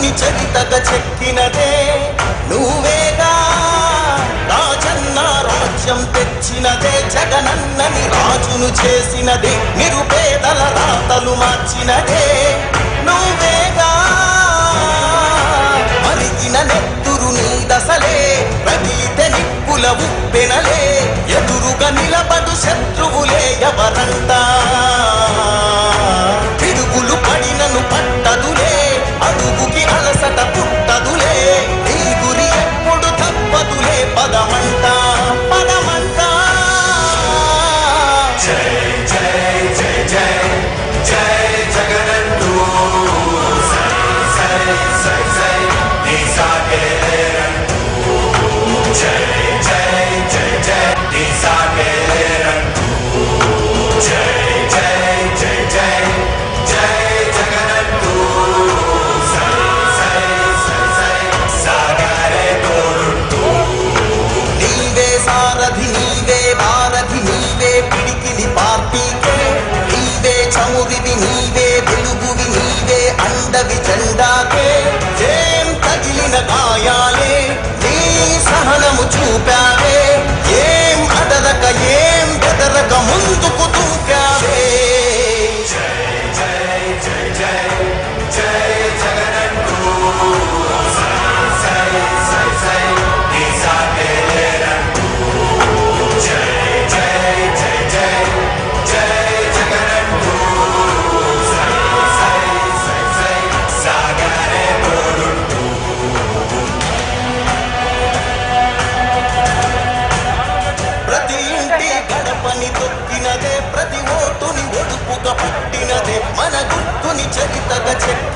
గుర్తుని చరితగ చెక్కినదే. నువ్వేగా రాజన్న రాజ్యం తెచ్చినదే. జగనన్నని రాజును చేసినది. నిరుపేదల రాతలు మార్చినదే. నువ్వేగా మరిగిన నెత్తు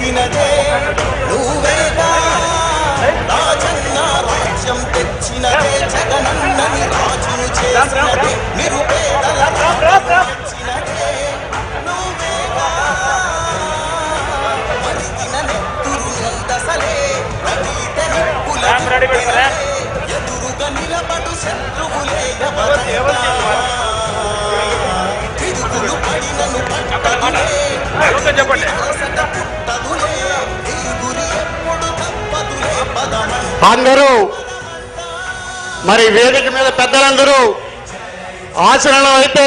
చెక్కినదే నువ్వేగా రాజన్న రాజ్యం తెచ్చినదే. జగనన్నని రాజును చేసినదే. నిరుపేదల తెచ్చినదే. నువ్వేగా మరిగిన. ఎదురుగా నిలబడు శత్రువులే చెప్పండి. అందరూ మరి వేదిక మీద పెద్దలందరూ ఆచరణలో అయితే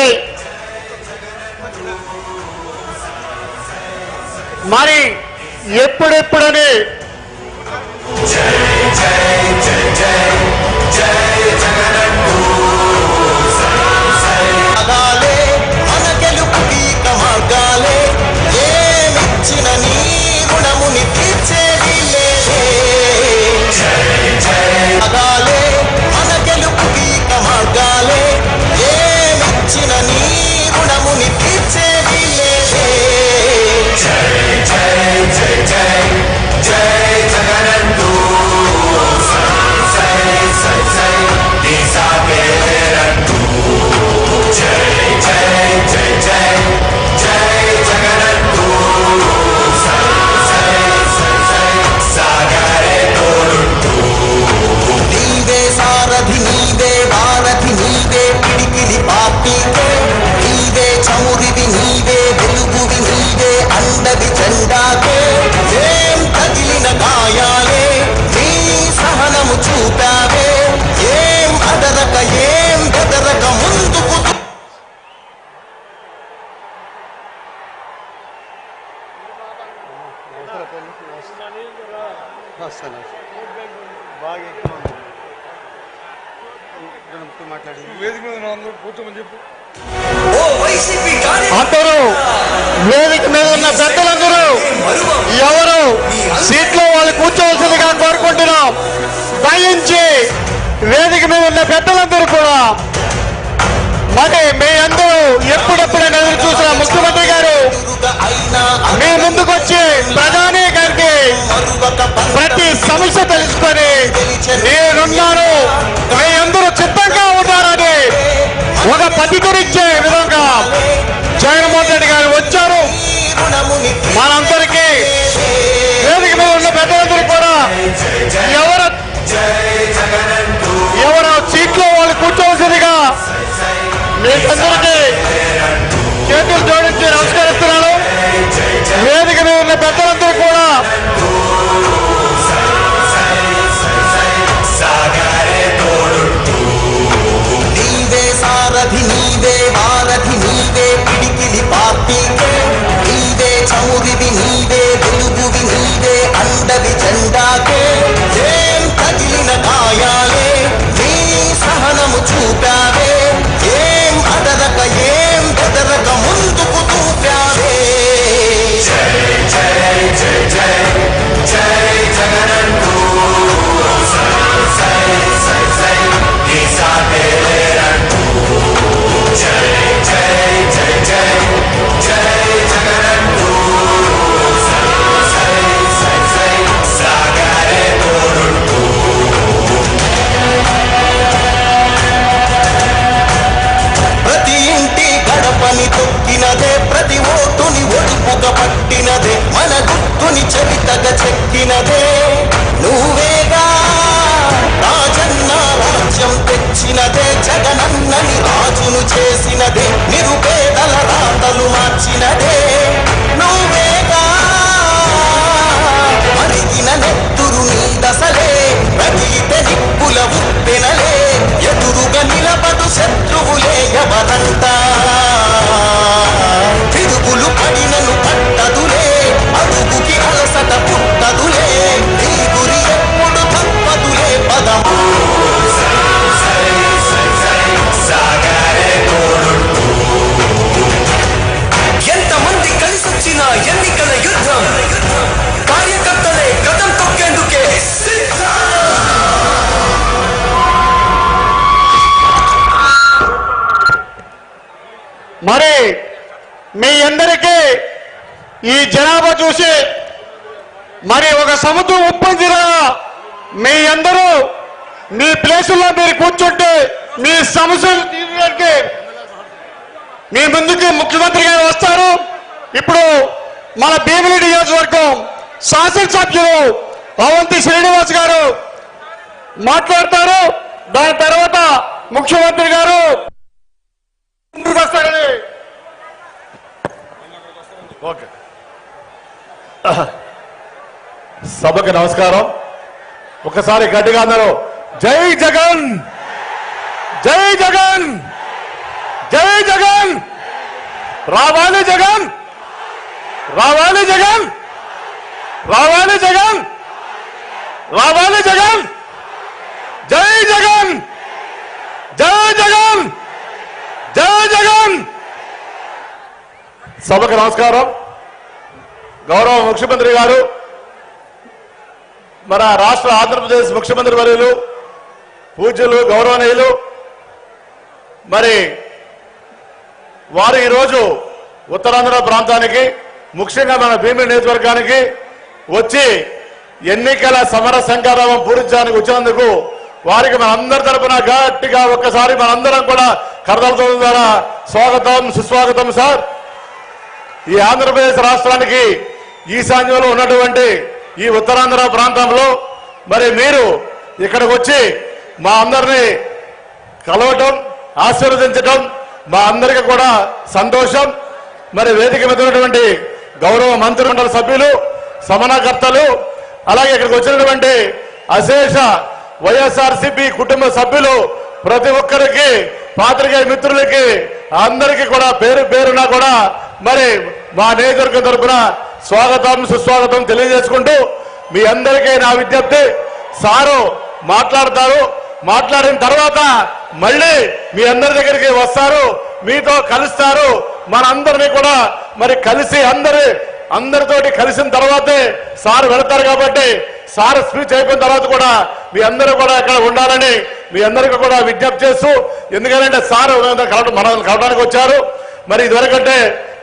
మరి ఎప్పుడెప్పుడని పదాలే చూపావే ఏం అదరక ఏం బెదరక ముందుకు బాగా వేదిక మీద కూర్చోమని చెప్పు. వేదిక మీద ఉన్న పెద్దలందరూ కూడా. మరి మీ అందరూ ఎప్పుడెప్పుడైనా ఎదురు చూసిన ముఖ్యమంత్రి గారు మీ ముందుకు ముందుకొచ్చి ప్రధాని గారికి ప్రతి సమస్య తెలుసుకొని నేనున్నాను. మీ అందరూ చిత్తంగా ఉన్నారని ఒక పద్ధతినిచ్చే విధంగా జగన్మోహన్ రెడ్డి గారు వచ్చారు. మనందరికీ That's what జగనన్నని చేసినదే. నిరుపేదల రాతలు మార్చినదే. మరి మీ అందరికీ ఈ జనాభా చూసి మరి ఒక సముద్రం ఉప్పొందిన మీ అందరూ మీ ప్లేసుల్లో మీరు కూర్చుంటే మీ సమస్యలు తీర్చడానికి మీ ముందుకు ముఖ్యమంత్రి గారు వస్తారు. ఇప్పుడు మన భీమిలి నియోజకవర్గం శాసనసభ్యులు అవంతి శ్రీనివాస్ గారు మాట్లాడతారు. దాని తర్వాత ముఖ్యమంత్రి గారు ముందుకు వస్తారని ఓకే. సభకు నమస్కారం. ఒకసారి గట్టిగా అందరూ జై జగన్! జై జగన్! జై జగన్! రావాలి జగన్! రావాలి జగన్! రావాలి జగన్! రావాలి జగన్! జై జగన్! జై జగన్! జై జగన్! సభకు నమస్కారం. గౌరవ ముఖ్యమంత్రి గారు మన రాష్ట్ర ఆంధ్రప్రదేశ్ ముఖ్యమంత్రి వర్యులు పూజ్యులు గౌరవనీయులు మరి వారు ఈరోజు ఉత్తరాంధ్ర ప్రాంతానికి ముఖ్యంగా మన భీమి నియోజకవర్గానికి వచ్చి ఎన్నికల సమర సంకారావం పూరించడానికి వచ్చినందుకు వారికి మన అందరి తరపున గట్టిగా ఒక్కసారి మనందరం కూడా కరదలతో ద్వారా స్వాగతం సుస్వాగతం సార్. ఈ ఆంధ్రప్రదేశ్ రాష్ట్రానికి ఈశాన్యంలో ఉన్నటువంటి ఈ ఉత్తరాంధ్ర ప్రాంతంలో మరి మీరు ఇక్కడికి వచ్చి మా అందరినీ కలవటం ఆశీర్వదించటం మా అందరికీ కూడా సంతోషం. మరి వేదిక మీద ఉన్నటువంటి గౌరవ మంత్రిమండలి సభ్యులు సమనకర్తలు అలాగే ఇక్కడికి వచ్చినటువంటి అశేష వైఎస్ఆర్సీపీ కుటుంబ సభ్యులు ప్రతి ఒక్కరికి పాత్రికేయ మిత్రులకి అందరికీ కూడా పేరు పేరున కూడా మరి మా నియోజకవర్గం తరఫున స్వాగతం సుస్వాగతం తెలియజేసుకుంటూ మీ అందరికీ నా విజ్ఞప్తి. సారు మాట్లాడతారు. మాట్లాడిన తర్వాత మళ్ళీ మీ అందరి దగ్గరికి వస్తారు. మీతో కలుస్తారు. మనందరినీ కూడా మరి కలిసి అందరి అందరితోటి కలిసిన తర్వాతే సార్ వెళతారు కాబట్టి సార్ స్పీచ్ అయిపోయిన తర్వాత కూడా మీ అందరూ కూడా ఇక్కడ ఉండాలని మీ అందరికీ కూడా విజ్ఞప్తి చేస్తూ ఎందుకంటే సార్ మనం కలవడానికి వచ్చారు. మరి ఇదివరకంటే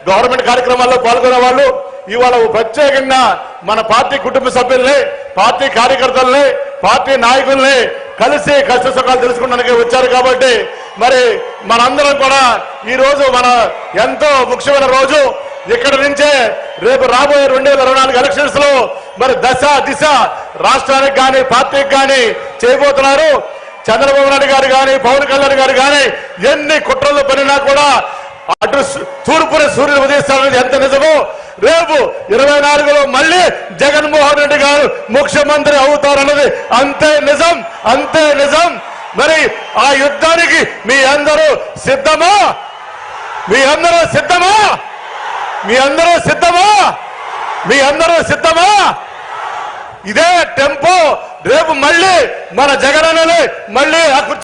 గవర్నమెంట్ కార్యక్రమాల్లో పాల్గొనే వాళ్ళు ఇవాళ ప్రత్యేకంగా మన పార్టీ కుటుంబ సభ్యుల్ని పార్టీ కార్యకర్తల్ని పార్టీ నాయకుల్ని కలిసి కష్ట సుఖాలు తెలుసుకోవడానికి వచ్చారు కాబట్టి మరి మనందరం కూడా ఈ రోజు మన ఎంతో ముఖ్యమైన రోజు. ఇక్కడ నుంచే రేపు రాబోయే రెండు వేల ఇరవై నాలుగు ఎలక్షన్స్లో మరి దశ దిశ రాష్ట్రానికి కానీ పార్టీకి కానీ చేయబోతున్నారు. చంద్రబాబు నాయుడు గారు కానీ పవన్ కళ్యాణ్ గారు కానీ ఎన్ని కుట్రలు పడినా కూడా అటు సు- తూర్పున సూర్యుడు ఉదయిస్తారనేది ఎంత నిజమో రేపు ఇరవై నాలుగులో మళ్ళీ జగన్మోహన్ రెడ్డి గారు ముఖ్యమంత్రి అవుతారన్నది అంతే నిజం అంతే నిజం. మరి ఆ యుద్ధానికి మీ అందరూ సిద్ధమా? మీ అందరూ సిద్ధమా? మీ అందరూ సిద్ధమా? మీ అందరూ సిద్ధమా? ఇదే టెంపో రేపు మళ్ళీ మన జగన్ మళ్ళీ